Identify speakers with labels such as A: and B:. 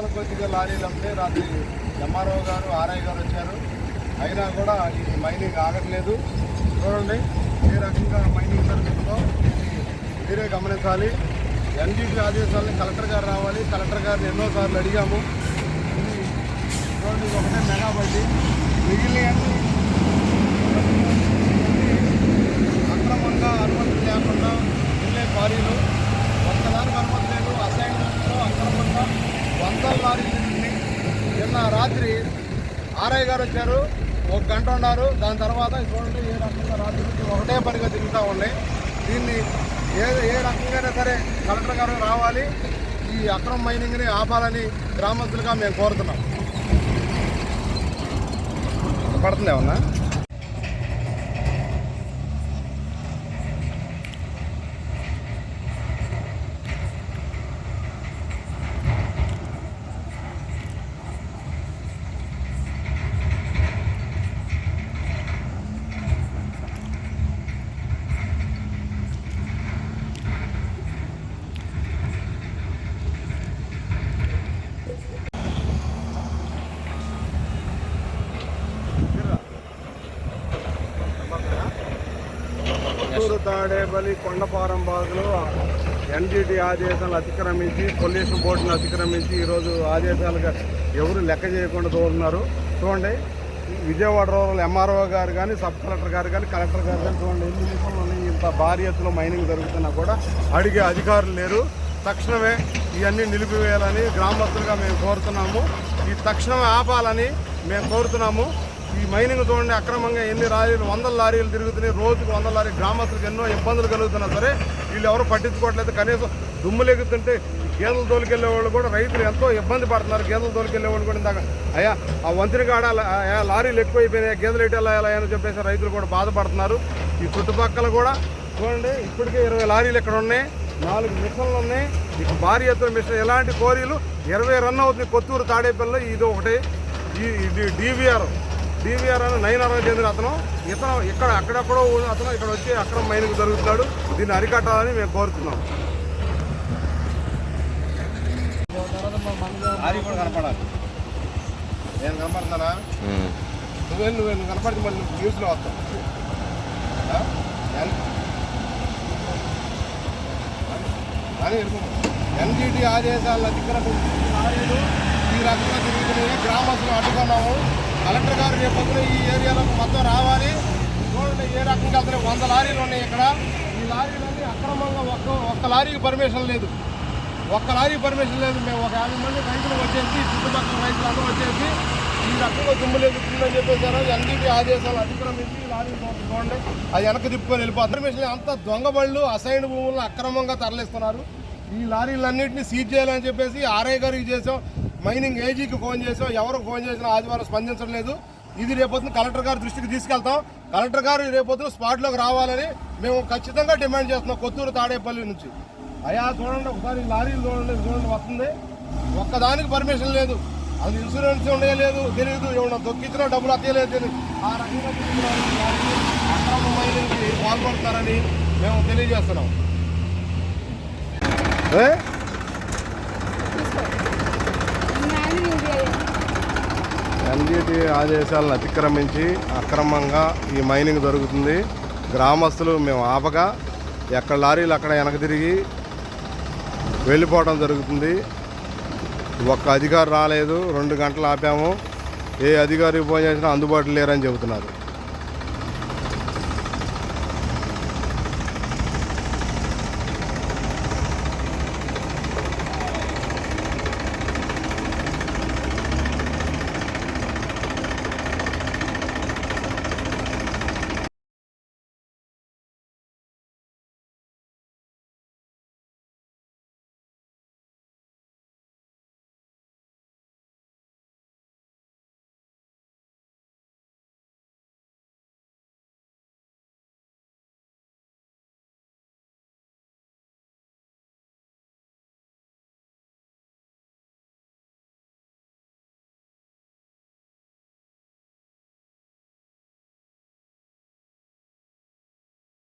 A: వందల కొద్దిగా లారీలు అమ్మితే రాత్రి ఎంఆర్ఓ గారు ఆర్ఐ గారు వచ్చారు. అయినా కూడా ఈ మైనింగ్ ఆగట్లేదు. చూడండి ఏ రకంగా మైనింగ్ జరుగుతుందో మీరే గమనించాలి. ఎన్జీటీ ఆదేశాలని కలెక్టర్ గారు రావాలి. కలెక్టర్ గారిని ఎన్నోసార్లు అడిగాము. ఇది చూడండి ఒకటే మెగా బండి మిగిలినవన్నీ అక్రమంగా అనుమతి లేకుండా వెళ్ళే లారీలు ఒక్కదానికి అనుమతి లేదు అసైన్మెంట్లో అక్రమంగా వందల లారీలు తిరిగి నిన్న రాత్రి ఆర్ఐ గారు వచ్చారు ఒక గంట ఉన్నారు. దాని తర్వాత చూడండి ఏ రకంగా రాత్రి నుంచి ఒకటే పనిగా తిరుగుతూ ఉన్నాయి దీన్ని ఏ ఏ రకంగానే సరే కలెక్టర్ గారు రావాలి. ఈ అక్రమ మైనింగ్ని ఆపాలని గ్రామస్తులుగా మేము కోరుతున్నాం. పడుతుంది తాడేపల్లి కొండపారం బాగులు ఎన్జిటి ఆదేశాలు అతిక్రమించి పొల్యూషన్ బోర్డును అతిక్రమించి ఈరోజు ఆదేశాలుగా ఎవరు లెక్క చేయకుండా తోలుతున్నారు చూడండి విజయవాడ రోజులు ఎంఆర్ఓ గారు కానీ సబ్ కలెక్టర్ గారు కానీ కలెక్టర్ గారు కానీ చూడండి ఎన్ని నిమిషంలో ఇంత భారీ ఎత్తులో మైనింగ్ జరుగుతున్నా కూడా అడిగే అధికారులు లేరు. తక్షణమే ఇవన్నీ నిలిపివేయాలని గ్రామస్తులుగా మేము కోరుతున్నాము. ఈ తక్షణమే ఆపాలని మేము కోరుతున్నాము. ఈ మైనింగ్ చూడండి అక్రమంగా ఎన్ని లారీలు వందల లారీలు తిరుగుతున్నాయి. రోజుకు వందల లారీ గ్రామస్తులకు ఎన్నో ఇబ్బందులు కలుగుతున్నా సరే వీళ్ళు ఎవరు పట్టించుకోవట్లేదు. కనీసం దుమ్ములెగుతుంటే గేదెలు తోలుకెళ్ళే వాళ్ళు కూడా రైతులు ఎంతో ఇబ్బంది పడుతున్నారు. గేదెలు తోలుకెళ్ళే వాళ్ళు కూడా ఇందాక అయ్యా ఆ వంతిని కాడ లారీలు ఎక్కువైపోయినాయి. గేదెలు ఎటు వెళ్ళాలి అని చెప్పేసి రైతులు కూడా బాధపడుతున్నారు. ఈ చుట్టుపక్కల కూడా చూడండి ఇప్పటికే ఇరవై లారీలు ఇక్కడ ఉన్నాయి. నాలుగు మిషన్లు ఉన్నాయి. ఇక భారీ ఎత్తున మిషన్ ఎలాంటి కోరీలు? ఇరవై రన్ అవుతుంది కొత్తూరు తాడేపల్లిలో ఇది ఒకటి. ఈ ఇది డీవీఆర్. డీవీఆర్ అని నైన్ అరవై చెందిన అతను. ఇతను ఇక్కడ అక్కడెక్కడో అతను ఇక్కడ వచ్చి అక్రమ మైనింగ్ జరుగుతున్నాడు. దీన్ని అరికట్టాలని మేము కోరుతున్నాం. కూడా కనపడాలి. నేను కనపడుతున్నానా నువ్వే నువ్వే నువ్వు కనపడితే మళ్ళీ న్యూస్లో అని ఎన్జిటి ఆదేశాల లారీలు ఈ రకంగా తిరుగుతున్నాయి. గ్రామస్తులు అడ్డుకున్నాము. కలెక్టర్ గారు రేపు ఈ ఏరియాలోకి మొత్తం రావాలి. చూడండి ఏ రకంగా అసలు వంద లారీలు ఉన్నాయి ఇక్కడ? ఈ లారీలన్నీ అక్రమంగా ఒక్క ఒక్క లారీకి పర్మిషన్ లేదు. ఒక్క లారీ పర్మిషన్ లేదు. మేము ఒక యాభై మంది రైతులు వచ్చేసి చుట్టుపక్కల రైతులు అందరూ వచ్చేసి ఈ రకంగా దుమ్ములు ఎదుగుతుందని చెప్పేసారు ఎన్జిటి ఆదేశాలు అతిక్రమించి ఈ లారీ చూడండి అది వెనక్కి తిప్పుకొని వెళ్ళిపోతుంది పర్మిషన్ అంతా దొంగ బళ్ళు అసైన్ భూములను అక్రమంగా తరలిస్తున్నారు. ఈ లారీలన్నింటినీ సీజ్ చేయాలని చెప్పేసి ఆర్ఐ గారికి చేసాం మైనింగ్ ఏజీకి ఫోన్ చేసాం ఎవరికి ఫోన్ చేసినా ఆదివారం స్పందించడం లేదు. ఇది రేపొద్దున కలెక్టర్ గారి దృష్టికి తీసుకెళ్తాం. కలెక్టర్ గారు రేపొద్దున స్పాట్లోకి రావాలని మేము ఖచ్చితంగా డిమాండ్ చేస్తున్నాం కొత్తూరు తాడేపల్లి నుంచి. అయ్యా చూడండి ఒకసారి ఈ లారీలు చూడండి చూడండి వస్తుంది. ఒక్కదానికి పర్మిషన్ లేదు. అది ఇన్సూరెన్స్ ఉండే లేదు తెలియదు ఏమన్నా దొక్కించినా డబ్బులు అత్తలేదు తెలియదు ఆ రకంగా అక్రమ మైనింగ్కి మేము తెలియజేస్తున్నాం. ఎన్జిటి ఆదేశాలను అతిక్రమించి అక్రమంగా ఈ మైనింగ్ జరుగుతుంది. గ్రామస్తులు మేము ఆపగా ఎక్కడ లారీలు అక్కడ వెనక తిరిగి వెళ్ళిపోవడం జరుగుతుంది. ఒక్క అధికారి రాలేదు రెండు గంటలు ఆపాము. ఏ అధికారికి ఫోన్ చేసినా అందుబాటులో లేరని చెబుతున్నారు.